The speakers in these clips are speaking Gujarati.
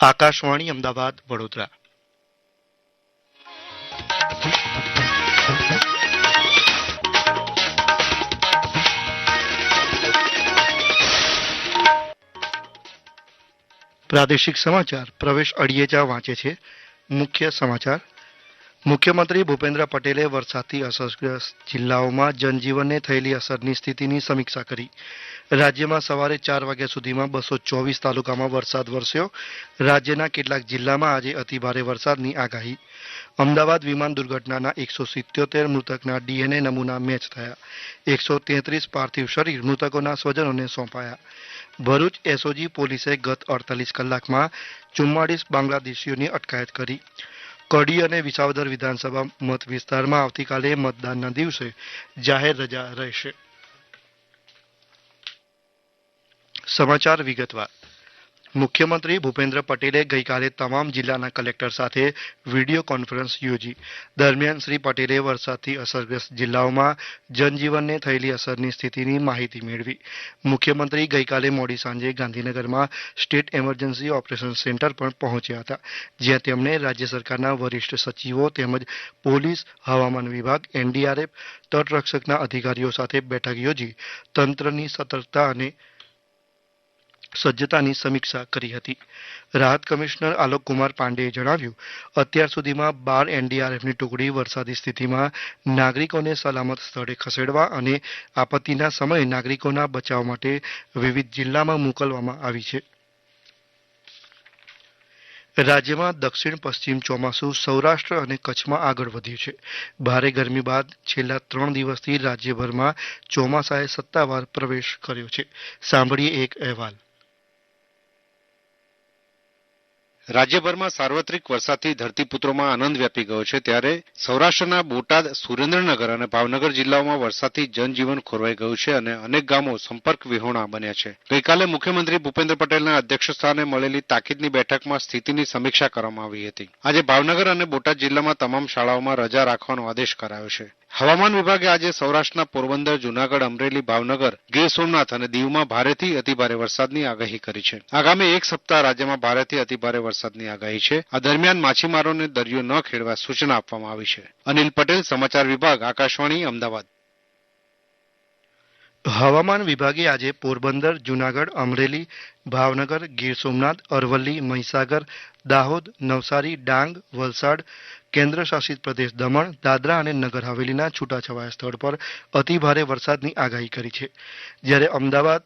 આકાશવાણી અમદાવાદ વડોદરા. પ્રાદેશિક સમાચાર પ્રવેશ અડિયેજા વાંચે છે. મુખ્ય સમાચાર મુખ્યમંત્રી ભૂપેન્દ્ર પટેલે વરસાદથી અસરગ્રસ્ત જિલ્લાઓમાં જનજીવનને થયેલી અસરની સ્થિતિની સમીક્ષા કરી. રાજ્યમાં સવારે ચાર વાગ્યા સુધીમાં બસો ચોવીસ તાલુકામાં વરસાદ વરસ્યો. રાજ્યના કેટલાક જિલ્લામાં આજે અતિભારે વરસાદની આગાહી. અમદાવાદ વિમાન દુર્ઘટનાના એકસો સિત્યોતેર મૃતકના ડીએનએ નમૂના મેચ થયા. એકસો તેત્રીસ પાર્થિવ શરીર મૃતકોના સ્વજનોને સોંપાયા. ભરૂચ એસઓજી પોલીસે ગત અડતાલીસ કલાકમાં ચુમ્માળીસ બાંગ્લાદેશીઓની અટકાયત કરી. કડી અને વિસાવદર વિધાનસભા મત વિસ્તારમાં આવતીકાલે મતદાનના દિવસે જાહેર રજા રહેશે. સમાચાર વિગતવાર. મુખ્યમંત્રી ભૂપેન્દ્ર પટેલે ગઈકાલે તમામ જિલ્લાના કલેક્ટર સાથે વીડિયો કોન્ફરન્સ યોજી. દરમિયાન શ્રી પટેલે વરસાદથી અસરગ્રસ્ત જિલ્લાઓમાં જનજીવનને થયેલી અસરની સ્થિતિની માહિતી મેળવી. મુખ્યમંત્રી ગઈકાલે મોડી સાંજે ગાંધીનગરમાં સ્ટેટ એમરજન્સી ઓપરેશન સેન્ટર પણ પહોંચ્યા હતા, જ્યાં તેમણે રાજ્ય સરકારના વરિષ્ઠ સચિવો તેમજ પોલીસ, હવામાન વિભાગ, એનડીઆરએફ, તટરક્ષકના અધિકારીઓ સાથે બેઠક યોજી. તંત્રની સતર્કતા અને સજ્જતાની સમીક્ષા કરી હતી. રાહત કમિશનર આલોક કુમાર પાંડેએ જણાવ્યું, અત્યાર સુધીમાં બાર એનડીઆરએફની ટુકડી વરસાદી સ્થિતિમાં નાગરિકોને સલામત સ્થળે ખસેડવા અને આપત્તિના સમયે નાગરિકોના બચાવ માટે વિવિધ જિલ્લામાં મોકલવામાં આવી છે. રાજ્યમાં દક્ષિણ પશ્ચિમ ચોમાસું સૌરાષ્ટ્ર અને કચ્છમાં આગળ વધ્યું છે. ભારે ગરમી બાદ છેલ્લા ત્રણ દિવસથી રાજ્યભરમાં ચોમાસાએ સત્તાવાર પ્રવેશ કર્યો છે. સાંભળીએ એક અહેવાલ. રાજ્યભરમાં સાર્વત્રિક વરસાદથી ધરતીપુત્રોમાં આનંદ વ્યાપી ગયો છે ત્યારે સૌરાષ્ટ્રના બોટાદ, સુરેન્દ્રનગર અને ભાવનગર જિલ્લાઓમાં વરસાદથી જનજીવન ખોરવાઈ ગયું છે અને અનેક ગામો સંપર્ક વિહોણા બન્યા છે. ગઈકાલે મુખ્યમંત્રી ભૂપેન્દ્ર પટેલના અધ્યક્ષસ્થાને મળેલી તાકીદની બેઠકમાં સ્થિતિની સમીક્ષા કરવામાં આવી હતી. આજે ભાવનગર અને બોટાદ જિલ્લામાં તમામ શાળાઓમાં રજા રાખવાનો આદેશ કરાયો છે. હવામાન વિભાગે આજે સૌરાષ્ટ્રના પોરબંદર, જુનાગઢ, અમરેલી, ભાવનગર, ગીર સોમનાથ અને દીવમાં ભારેથી અતિભારે વરસાદની આગાહી કરી છે. આગામી એક સપ્તાહ રાજ્યમાં ભારેથી અતિભારે વરસાદની આગાહી છે. આ દરમિયાન માછીમારોને દરિયો ન ખેડવા સૂચના આપવામાં આવી છે. અનિલ પટેલ, સમાચાર વિભાગ, આકાશવાણી, અમદાવાદ. હવામાન વિભાગે આજે પોરબંદર, જુનાગઢ, અમરેલી, ભાવનગર, ગીર સોમનાથ, અરવલ્લી, મહીસાગર, દાહોદ, નવસારી, ડાંગ, વલસાડ, કેન્દ્ર શાસિત પ્રદેશ દમણ, દાદરા અને નગર હવેલીના છૂટાછવાયા સ્થળ પર અતિભારે વરસાદની આગાહી કરી છે. જ્યારે અમદાવાદ,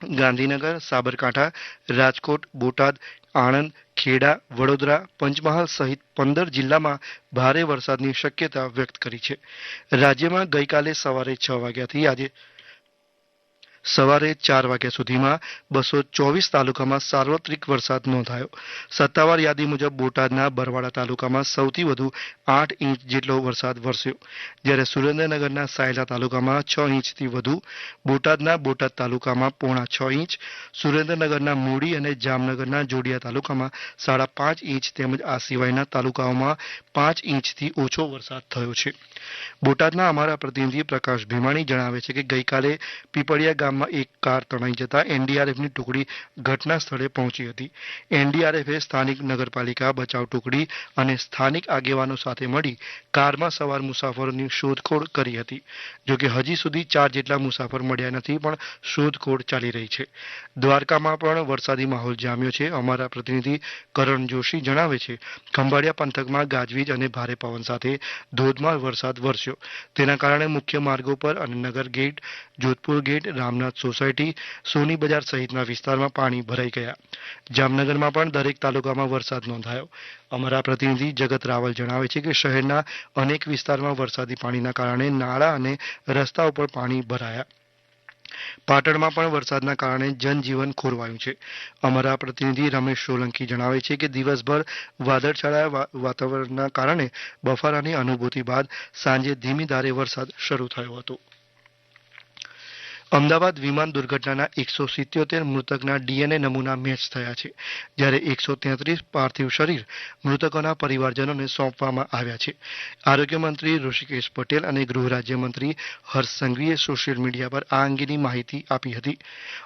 ગાંધીનગર, સાબરકાંઠા, રાજકોટ, બોટાદ, આણંદ ખેડા, વડોદરા, પંચમહાલ સહિત પંદર જિલ્લામાં ભારે વરસાદની શક્યતા વ્યક્ત કરી છે. રાજ્યમાં ગઈકાલે સવારે છ વાગ્યાથી આજે સવારે ચાર વાગ્યા સુધીમાં બસો ચોવીસ તાલુકામાં સાર્વત્રિક વરસાદ નોંધાયો. સત્તાવાર યાદી મુજબ બોટાદના બરવાડા તાલુકામાં સૌથી વધુ આઠ ઇંચ જેટલો વરસાદ વરસ્યો. જ્યારે સુરેન્દ્રનગરના સાયલા તાલુકામાં છ ઇંચથી વધુ, બોટાદના બોટાદ તાલુકામાં પોણા છ ઇંચ, સુરેન્દ્રનગરના મૂડી અને જામનગરના જોડિયા તાલુકામાં સાડા પાંચ ઇંચ તેમજ આ સિવાયના તાલુકાઓમાં પાંચ ઇંચથી ઓછો વરસાદ થયો છે. બોટાદના અમારા પ્રતિનિધિ પ્રકાશ ભીમાણી જણાવે છે કે ગઈકાલે પીપળિયા ગામમાં એક કાર તણાઈ જતા એનડીઆરએફની ટુકડી ઘટના સ્થળે પહોંચી હતી. એનડીઆરએફે સ્થાનિક નગરપાલિકા બચાવ ટુકડી અને સ્થાનિક આગેવાનો સાથે મળી કારમાં સવાર મુસાફરોની શોધખોળ કરી હતી. જોકે હજી સુધી ચાર જેટલા મુસાફર મળ્યા નથી, પણ શોધખોળ ચાલી રહી છે. દ્વારકામાં પણ વરસાદી માહોલ જામ્યો છે. અમારા પ્રતિનિધિ કરણ જોશી જણાવે છે, ખંભાળિયા પંથકમાં ગાજવીજ અને ભારે પવન સાથે ધોધમાર વરસાદ વરસ્યો. તેના કારણે મુખ્ય માર્ગો પર અને Nagar gate, Jodhpur gate Ramnath society Soni Bazaar સહિતના વિસ્તારમાં પાણી ભરાઈ ગયા. જામનગરમાં પણ દરેક તાલુકામાં વરસાદ નોંધાયો. અમારા પ્રતિનિધિ જગત રાવલ જણાવે છે કે શહેરના અનેક વિસ્તારમાં વરસાદી પાણીના કારણે નાળા અને રસ્તા ઉપર પાણી ભરાયા. પાટણમાં પણ વરસાદના કારણે જનજીવન ખોરવાયું છે. અમારા પ્રતિનિધિ રમેશ સોલંકી જણાવે છે કે દિવસભર વાદળછાયા વાતાવરણના કારણે બફારાની અનુભૂતિ બાદ સાંજે ધીમી ધારે વરસાદ શરૂ થયો હતો. અમદાવાદ વિમાન દુર્ઘટનાના એકસો સિત્યોતેર મૃતકના ડીએનએ નમૂના મેચ થયા છે, જ્યારે એકસો તેત્રીસ પાર્થિવ શરીર મૃતકોના પરિવારજનોને સોંપવામાં આવ્યા છે. આરોગ્ય મંત્રી ઋષિકેશ પટેલ અને ગૃહ રાજ્યમંત્રી હર્ષ સંઘવીએ સોશિયલ મીડિયા પર આ અંગેની માહિતી આપી હતી.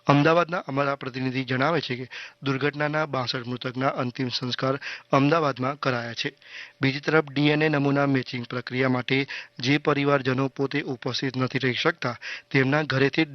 અમદાવાદના અમારા પ્રતિનિધિ જણાવે છે કે, દુર્ઘટનાના બાસઠ મૃતકના અંતિમ સંસ્કાર અમદાવાદમાં કરાયા છે. બીજી તરફ, ડીએનએ નમૂના મેચિંગ પ્રક્રિયા માટે જે પરિવારજનો પોતે ઉપસ્થિત નથી રહી શકતા, તેમના ઘરેથી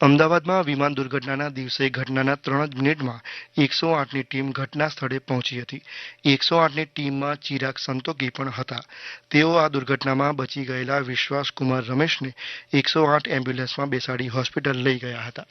અમદાવાદમાં વિમાન દુર્ઘટનાના દિવસે ઘટનાના ત્રણ જ મિનિટમાં એકસો આઠની ટીમ ઘટના સ્થળે પહોંચી હતી. એકસો આઠની ટીમમાં ચિરાગ સંતોકી પણ હતા. તેઓ આ દુર્ઘટનામાં બચી ગયેલા વિશ્વાસકુમાર રમેશને એકસો આઠ એમ્બ્યુલન્સમાં બેસાડી હોસ્પિટલ લઈ ગયા હતા.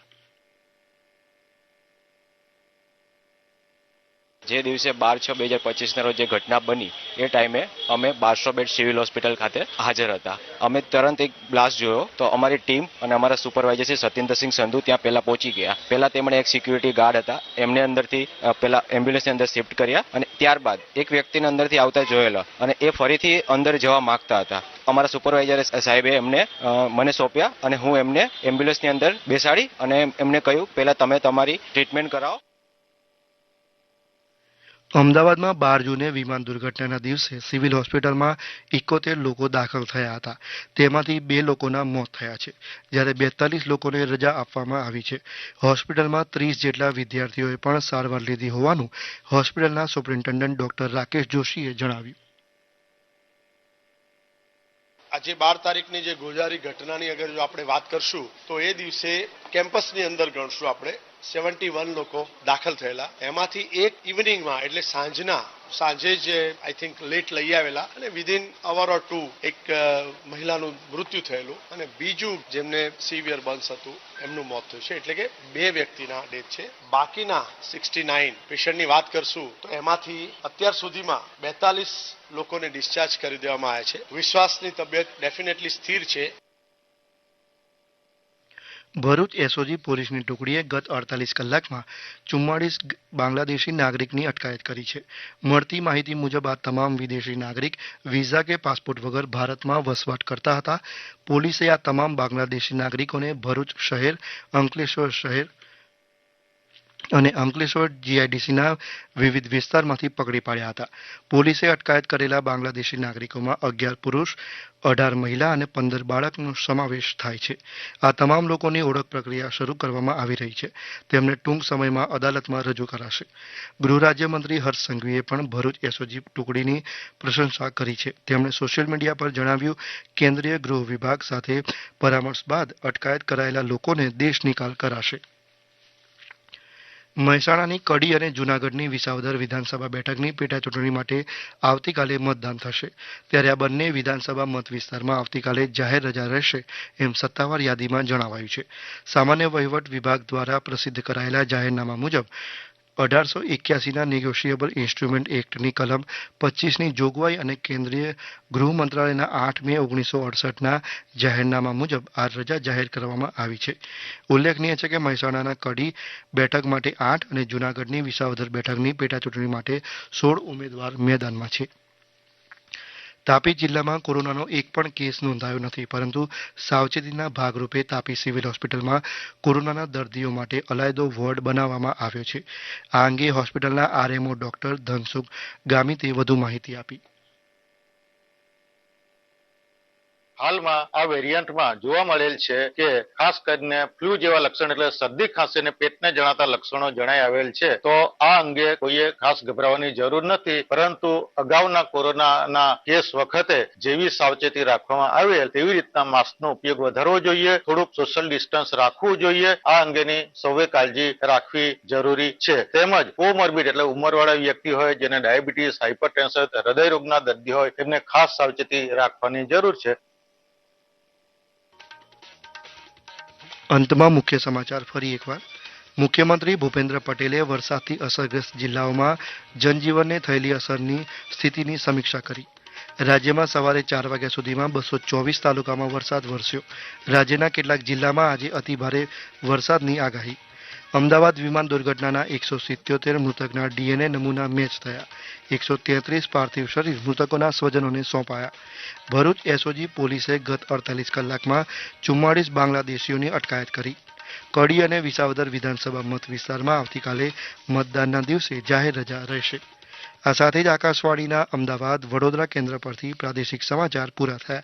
જે દિવસે બાર છ બે હજાર પચીસના રોજ જે ઘટના બની, એ ટાઈમે અમે બારસો બેડ સિવિલ હોસ્પિટલ ખાતે હાજર હતા. અમે તરત એક બ્લાસ્ટ જોયો તો અમારી ટીમ અને અમારા સુપરવાઇઝર છે સત્યેન્દ્રસિંહ સંધુ ત્યાં પહેલા પહોંચી ગયા. પહેલા તેમણે એક સિક્યુરિટી ગાર્ડ હતા, એમને અંદરથી પહેલા એમ્બ્યુલન્સની અંદર શિફ્ટ કર્યા અને ત્યારબાદ એક વ્યક્તિને અંદરથી આવતા જોયેલા અને એ ફરીથી અંદર જવા માંગતા હતા. અમારા સુપરવાઇઝર સાહેબે એમને મને સોંપ્યા અને હું એમને એમ્બ્યુલન્સની અંદર બેસાડી અને એમને કહ્યું, પહેલાં તમે તમારી ટ્રીટમેન્ટ કરાવો. અમદાવાદમાં બાર જૂને વિમાન દુર્ઘટનાના દિવસે સિવિલ હોસ્પિટલમાં એકોતેર લોકો દાખલ થયા હતા. તેમાંથી બે લોકોના મોત થયા છે. જ્યારે બેતાલીસ લોકોને રજા આપવામાં આવી છે. હોસ્પિટલમાં ત્રીસ જેટલા વિદ્યાર્થીઓએ પણ સારવાર લીધી હોવાનું હોસ્પિટલના સુપ્રિન્ટેન્ડન્ટ ડોક્ટર રાકેશ જોશીએ જણાવ્યું. આજે બાર તારીખની જે ગોજારી ઘટનાની અગર જો આપણે વાત કરશું, તો એ દિવસે કેમ્પસની અંદર ગણશું આપણે. સેવન્ટી વન લોકો દાખલ થયેલા. એમાંથી એક ઇવનિંગમાં, એટલે સાંજના, સાંજે જ આઈ થિંક લેટ લઈ આવેલા અને વિધિન અવર ઓર ટુ એક મહિલાનું મૃત્યુ થયેલું અને બીજું જેમને સિવિયર બર્ન્સ હતું, એમનું મોત થયું છે. એટલે કે બે વ્યક્તિના ડેથ છે. બાકીના સિક્સટી નાઇન પેશન્ટની વાત કરશું, તો એમાંથી અત્યાર સુધીમાં બેતાલીસ લોકોને ડિસ્ચાર્જ કરી દેવામાં આવ્યા છે. વિશ્વાસની તબિયત ડેફિનેટલી સ્થિર છે. ભરૂચ એસઓજી પોલીસની ટુકડીએ ગત અડતાલીસ કલાકમાં ચુમ્માળીસ બાંગ્લાદેશી નાગરિકની અટકાયત કરી છે. મળતી માહિતી મુજબ આ તમામ વિદેશી નાગરિક વિઝા કે પાસપોર્ટ વગર ભારતમાં વસવાટ કરતા હતા. પોલીસે આ તમામ બાંગ્લાદેશી નાગરિકોને ભરૂચ શહેર, અંકલેશ્વર શહેર અને અંકલેશ્વર જીઆઈડીસીના વિવિધ વિસ્તારમાંથી પકડી પાડ્યા હતા. પોલીસે અટકાયત કરેલા બાંગ્લાદેશી નાગરિકોમાં અગિયાર પુરુષ, અઢાર મહિલા અને પંદર બાળકનો સમાવેશ થાય છે. આ તમામ લોકોની ઓળખ પ્રક્રિયા શરૂ કરવામાં આવી રહી છે. તેમને ટૂંક સમયમાં અદાલતમાં રજૂ કરાશે. ગૃહ રાજ્યમંત્રી હર્ષ સંઘવીએ પણ ભરૂચ એસઓજી ટુકડીની પ્રશંસા કરી છે. તેમણે સોશિયલ મીડિયા પર જણાવ્યું, કેન્દ્રીય ગૃહ વિભાગ સાથે પરામર્શ બાદ અટકાયત કરાયેલા લોકોને દેશ નિકાલ કરાશે. મહેસાણાની કડી અને જૂનાગઢની વિસાવદર વિધાનસભા બેઠકની પેટા ચૂંટણી માટે આવતીકાલે મતદાન થશે. ત્યારે આ બંને વિધાનસભા મત વિસ્તારમાં આવતીકાલે જાહેર રજા રહેશે એમ સત્તાવાર યાદીમાં જણાવાયું છે. સામાન્ય વહીવટ વિભાગ દ્વારા પ્રસિદ્ધ કરાયેલા જાહેરનામા મુજબ અઢારસો એક્યાસીના નેગોશિયેબલ ઇન્સ્ટ્રુમેન્ટ એક્ટની કલમ પચીસની જોગવાઈ અને કેન્દ્રીય ગૃહ મંત્રાલયના આઠ મે ઓગણીસો અડસઠના જાહેરનામા મુજબ આ રજા જાહેર કરવામાં આવી છે. ઉલ્લેખનીય છે કે મહેસાણાના કડી બેઠક માટે આઠ અને જૂનાગઢની વિસાવદર બેઠકની પેટા ચૂંટણી માટે સોળ ઉમેદવાર મેદાનમાં છે. તાપી જિલ્લામાં કોરોનાનો એક પણ કેસ નોંધાયો નથી, પરંતુ સાવચેતીના ભાગરૂપે તાપી સિવિલ હોસ્પિટલમાં કોરોનાના દર્દીઓ માટે અલાયદો વોર્ડ બનાવવામાં આવ્યો છે. આ અંગે હોસ્પિટલના આરએમઓ ડોક્ટર ધનસુખ ગામિતે વધુ માહિતી આપી. હાલમાં આ વેરિયન્ટમાં જોવા મળેલ છે કે ખાસ કરીને ફ્લૂ જેવા લક્ષણ એટલે શરદી ખાંસી અને પેટને જણાતા લક્ષણો જણાઈ આવેલ છે. તો આ અંગે કોઈએ ખાસ ગભરાવાની જરૂર નથી, પરંતુ અગાઉના કોરોનાના કેસ વખતે જેવી સાવચેતી રાખવામાં આવેલ તેવી રીતના માસ્કનો ઉપયોગ વધારવો જોઈએ, થોડુંક સોશિયલ ડિસ્ટન્સ રાખવું જોઈએ. આ અંગેની સૌએ કાળજી રાખવી જરૂરી છે. તેમજ કોમોર્બિડ એટલે ઉંમરવાળા વ્યક્તિ હોય જેને ડાયાબિટીસ હાઇપરટેન્શન હૃદય રોગના દર્દી હોય તેમને ખાસ સાવચેતી રાખવાની જરૂર છે. અંતમાં મુખ્ય સમાચાર ફરી એકવાર. મુખ્યમંત્રી ભૂપેન્દ્ર પટેલે વરસાદથી અસરગ્રસ્ત જિલ્લાઓમાં જનજીવનને થયેલી અસરની સ્થિતિની સમીક્ષા કરી. રાજ્યમાં સવારે ચાર વાગ્યા સુધીમાં બસો ચોવીસ તાલુકામાં વરસાદ વરસ્યો. રાજ્યના કેટલાક જિલ્લામાં આજે અતિભારે વરસાદની આગાહી. અમદાવાદ વિમાન દુર્ઘટનાના એકસો સિત્યોતેર મૃતકના ડીએનએ નમૂના મેચ થયા. એકસો તેત્રીસ પાર્થિવ શરીર મૃતકોના સ્વજનોને સોંપાયા. ભરૂચ એસઓજી પોલીસે ગત અડતાલીસ કલાકમાં ચુમ્માળીસ બાંગ્લાદેશીઓની અટકાયત કરી. કડી અને વિસાવદર વિધાનસભા મત વિસ્તારમાં આવતીકાલે મતદાનના દિવસે જાહેર રજા રહેશે. આ સાથે જ આકાશવાણીના અમદાવાદ વડોદરા કેન્દ્ર પરથી પ્રાદેશિક સમાચાર પૂરા થયા.